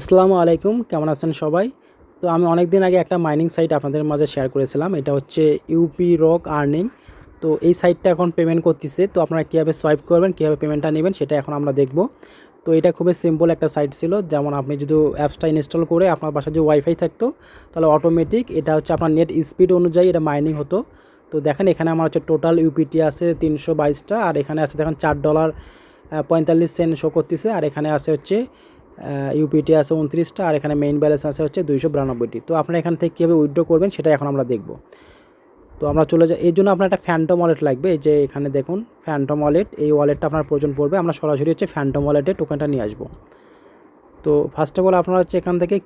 আসসালামু আলাইকুম, কেমন আছেন সবাই? তো আমি অনেক দিন আগে একটা মাইনিং সাইট আপনাদের মাঝে শেয়ার করেছিলাম, এটা হচ্ছে ইউপি রক আর্নিং তো এই সাইটটা এখন পেমেন্ট করতেছে, তো আপনারা কীভাবে সোয়াইপ করবেন, কীভাবে পেমেন্টটা নেবেন, সেটা এখন আমরা দেখব। তো এটা খুবই সিম্পল একটা সাইট ছিল, যেমন আপনি যদি অ্যাপসটা ইনস্টল করে আপনার বাসায় যদি ওয়াইফাই থাকতো, তাহলে অটোমেটিক এটা হচ্ছে আপনার নেট স্পিড অনুযায়ী এটা মাইনিং হতো। তো দেখেন এখানে আমার হচ্ছে টোটাল ইউপিটি আছে তিনশো বাইশটা, আর এখানে আছে দেখেন চার ডলার পঁয়তাল্লিশ সেন্ট শো করতেছে, আর এখানে আছে হচ্ছে ইউপিটি আছে উনত্রিশটা আর এখানে মেইন ব্যালেন্স আছে হচ্ছে দুইশো বিরানব্বইটি। তো আপনারা এখান থেকে কীভাবে উইথড্র করবেন সেটা এখন আমরা দেখব। তো আমরা চলে যাই এই জন্য আপনার একটা ফ্যান্টম ওয়ালেট লাগবে। যে এখানে দেখুন ফ্যান্টম ওয়ালেট এই ওয়ালেটটা আপনার প্রয়োজন পড়বে। আমরা সরাসরি হচ্ছে ফ্যান্টম ওয়ালেটে টোকেনটা নিয়ে আসব। তো ফার্স্ট অফ অল আপনারা হচ্ছে এখান থেকে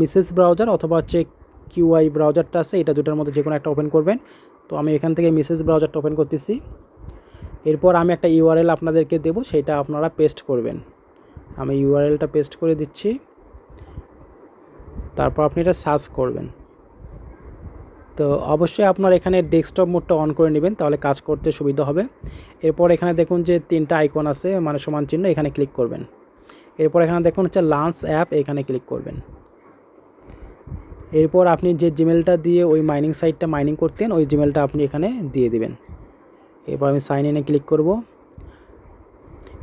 মিসেস ব্রাউজার অথবা হচ্ছে কিউআই ব্রাউজারটা আছে, এটা দুটার মধ্যে যে কোনো একটা ওপেন করবেন। তো আমি এখান থেকে মিসেস ব্রাউজারটা ওপেন করতেছি। এরপর আমি একটা ইউআরএল আপনাদেরকে দেবো, সেটা আপনারা পেস্ট করবেন। আমি ইউআরএলটা পেস্ট করে দিচ্ছি। তারপর আপনি এটা সার্চ করবেন। তো অবশ্যই আপনার এখানে ডেস্কটপ মোডটা অন করে নেবেন, তাহলে কাজ করতে সুবিধা হবে। এরপর এখানে দেখুন যে তিনটা আইকন আছে মানে সমান চিহ্ন, এখানে ক্লিক করবেন। এরপর এখানে দেখুন হচ্ছে লাঞ্চ অ্যাপ এখানে ক্লিক করবেন। এরপর আপনি যে জিমেলটা দিয়ে ওই মাইনিং সাইটটা মাইনিং করতেন, ওই জিমেলটা আপনি এখানে দিয়ে দিবেন। এরপর আমি সাইন ইনে ক্লিক করব।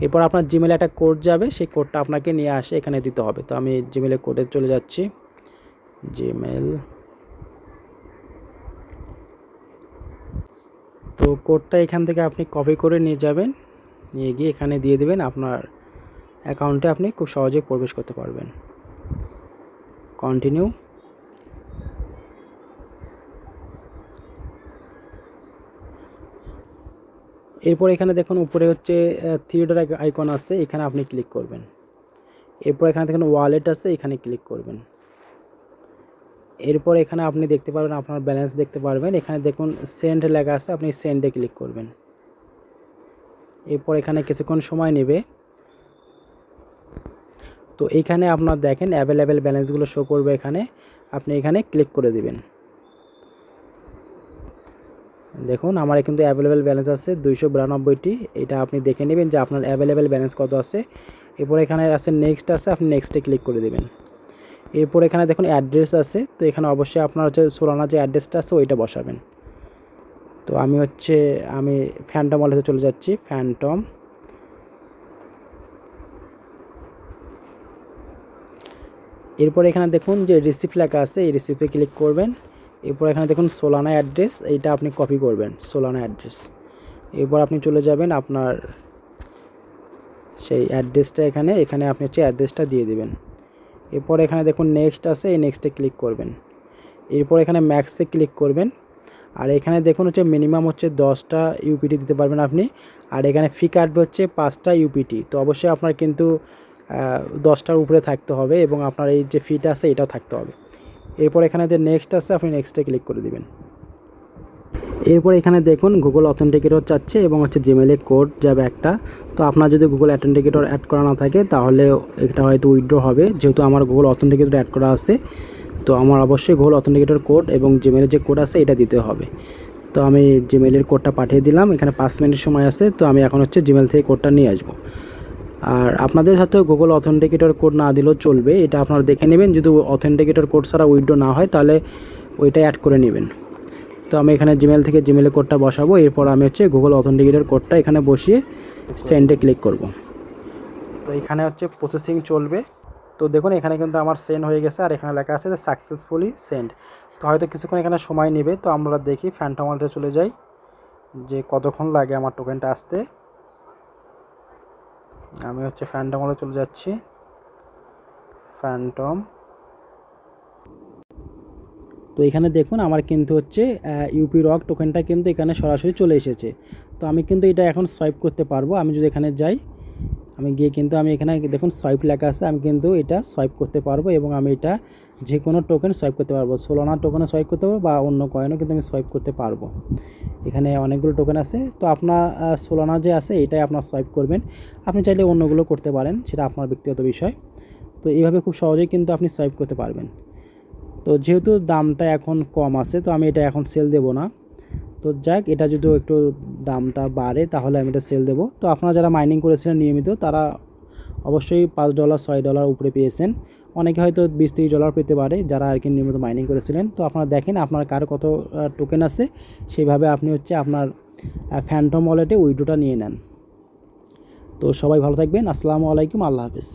এরপর আপনার জিমেলে একটা কোড যাবে, সেই কোডটা আপনাকে নিয়ে আসে, এখানে দিতে হবে। তো আমি জিমেলে কোডে চলে যাচ্ছি। জিমেল তো কোডটা এখান থেকে আপনি কপি করে নিয়ে যাবেন। নিয়ে গিয়ে এখানে দিয়ে দেবেন, আপনার অ্যাকাউন্টে আপনি খুব সহজে প্রবেশ করতে পারবেন। কন্টিনিউ এরপর এখানে দেখুন উপরে হচ্ছে থিয়েটার আইকন আছে, এখানে আপনি ক্লিক করবেন। এরপর এখানে দেখুন ওয়ালেট আছে, এখানে ক্লিক করবেন। এরপর এখানে আপনি দেখতে পারবেন, আপনার ব্যালেন্স দেখতে পারবেন। এখানে দেখুন সেন্ড লেখা আছে, আপনি সেন্ডে ক্লিক করবেন। এরপর এখানে কিছুক্ষণ সময় নেবে। তো এইখানে আপনার দেখেন অ্যাভেলেবেল ব্যালেন্সগুলো শো করবে এখানে। আপনি এখানে ক্লিক করে দিবেন। দেখুন, আমার কিন্তু অ্যাভেলেবেল ব্যালেন্স আছে দুইশো বিরানব্বইটি। এটা আপনি দেখে নেবেন যে আপনার অ্যাভেলেবেল ব্যালেন্স কত আছে। এরপর এখানে আছে নেক্সট আছে, আপনি নেক্সটে ক্লিক করে দেবেন। এরপর এখানে দেখুন অ্যাড্রেস আছে, তো এখানে অবশ্যই আপনার হচ্ছে সোলানা যে অ্যাড্রেসটা আছে, ওইটা বসাবেন। তো আমি হচ্ছে, আমি ফ্যান্টম ওয়ালেটে চলে যাচ্ছি ফ্যান্টম এরপর এখানে দেখুন যে রিসিপ্ট লেখা আছে, এই রিসিপ্টে ক্লিক করবেন। এরপর এখানে দেখুন সোলানা অ্যাড্রেস এইটা আপনি কপি করবেন সোলানা অ্যাড্রেস এরপর আপনি চলে যাবেন আপনার সেই অ্যাড্রেসটা এখানে এখানে আপনি হচ্ছে অ্যাড্রেসটা দিয়ে দেবেন। এরপর এখানে দেখুন নেক্সট আছে, এই নেক্সটে ক্লিক করবেন। এরপর এখানে ম্যাক্সে ক্লিক করবেন। আর এখানে দেখুন হচ্ছে মিনিমাম হচ্ছে দশটা ইউপিটি দিতে পারবেন আপনি। আর এখানে ফি কাটবে হচ্ছে পাঁচটা ইউপিটি তো অবশ্যই আপনার কিন্তু দশটার উপরে থাকতে হবে এবং আপনার এই যে ফিটা আছে, এটাও থাকতে হবে। এরপর এখানে যে নেক্সট আছে, আপনি নেক্সটে ক্লিক করে দিবেন। এরপর এখানে দেখুন গুগল অথেন্টিকেটর চাচ্ছে এবং হচ্ছে জিমেলে কোড যাবে একটা। তো আপনার যদি গুগল অথেন্টিকেটর অ্যাড করা না থাকে, তাহলে এটা হয়তো উইড্রো হবে। যেহেতু আমার গুগল অথেন্টিকেটর অ্যাড করা আছে, তো আমার অবশ্যই গুগল অথেন্টিকেটর কোড এবং জিমেলের যে কোড আছে, এটা দিতে হবে। তো আমি জিমেলের কোডটা পাঠিয়ে দিলাম। এখানে পাঁচ মিনিট সময় আছে, তো আমি এখন হচ্ছে জিমেল থেকে কোডটা নিয়ে আসব। আর আপনাদের সাথে গুগল অথেন্টিকেটর কোড না দিলেও চলবে, এটা আপনারা দেখে নেবেন। যদি অথেন্টিকেটর কোড ছাড়া উইথড্র না হয়, তাহলে ওইটা অ্যাড করে নেবেন। তো আমি এখানে জিমেল থেকে জিমেলের কোডটা বসাবো, এরপর আমি হচ্ছে গুগল অথেন্টিকেটর কোডটা এখানে বসিয়ে সেন্ডে ক্লিক করব। তো এখানে হচ্ছে প্রসেসিং চলবে। তো দেখুন, এখানে কিন্তু আমার সেন্ড হয়ে গেছে, আর এখানে লেখা আছে যে সাকসেসফুলি সেন্ড তো হয়তো কিছুক্ষণ এখানে সময় নেবে, তো আমরা দেখি ফ্যান্টম ওয়ালেটে চলে যাই, যে কতক্ষণ লাগে আমার টোকেনটা আসতে। আমি হচ্ছে ফ্যান্টম হলে চলে যাচ্ছি। ফ্যান্টম তো এখানে দেখুন আমার কিন্তু হচ্ছে ইউপি রক টোকেনটা কিন্তু এখানে সরাসরি চলে এসেছে। তো আমি কিন্তু এটা এখন সোয়াইপ করতে পারব। আমি যদি এখানে যাই, আমি গিয়ে কিন্তু আমি এখানে দেখুন সোয়াইপ লেখা আছে, আমি কিন্তু এটা সোয়াইপ করতে পারব এবং আমি এটা যে কোনো টোকেন সোয়াইপ করতে পারব। সোলোনা টোকেনে সোয়াইপ করতে পারব বা অন্য কয়েনও কিন্তু আমি সোয়াইপ করতে পারব। এখানে অনেকগুলো টোকেন আছে। তো আপনার সোলানা যে আছে, এটাই আপনার সোয়াইপ করবেন। আপনি চাইলে অন্যগুলো করতে পারেন, সেটা আপনার ব্যক্তিগত বিষয়। তো এইভাবে খুব সহজেই কিন্তু আপনি সোয়াইপ করতে পারবেন। তো যেহেতু দামটা এখন কম আছে, তো আমি এটা এখন সেল দেব না। তো যাক, এটা যদি একটু দামটা বাড়ে, তাহলে আমি এটা সেল দেবো। তো আপনারা যারা মাইনিং করেছিলেন নিয়মিত, তারা অবশ্যই পাঁচ ডলার, ছয় ডলার উপরে পেয়েছেন। অনেকে হয়তো বিশ তিরিশ ডলার পেতে পারে, যারা আর কি নিয়মিত মাইনিং করেছিলেন। তো আপনারা দেখেন আপনার কার কত টোকেন আছে, সেইভাবে আপনি হচ্ছে আপনার ফ্যান্টম ওয়ালেটে উইডোটা নিয়ে নেন। তো সবাই ভালো থাকবেন। আসসালামু আলাইকুম, আল্লাহ হাফিজ।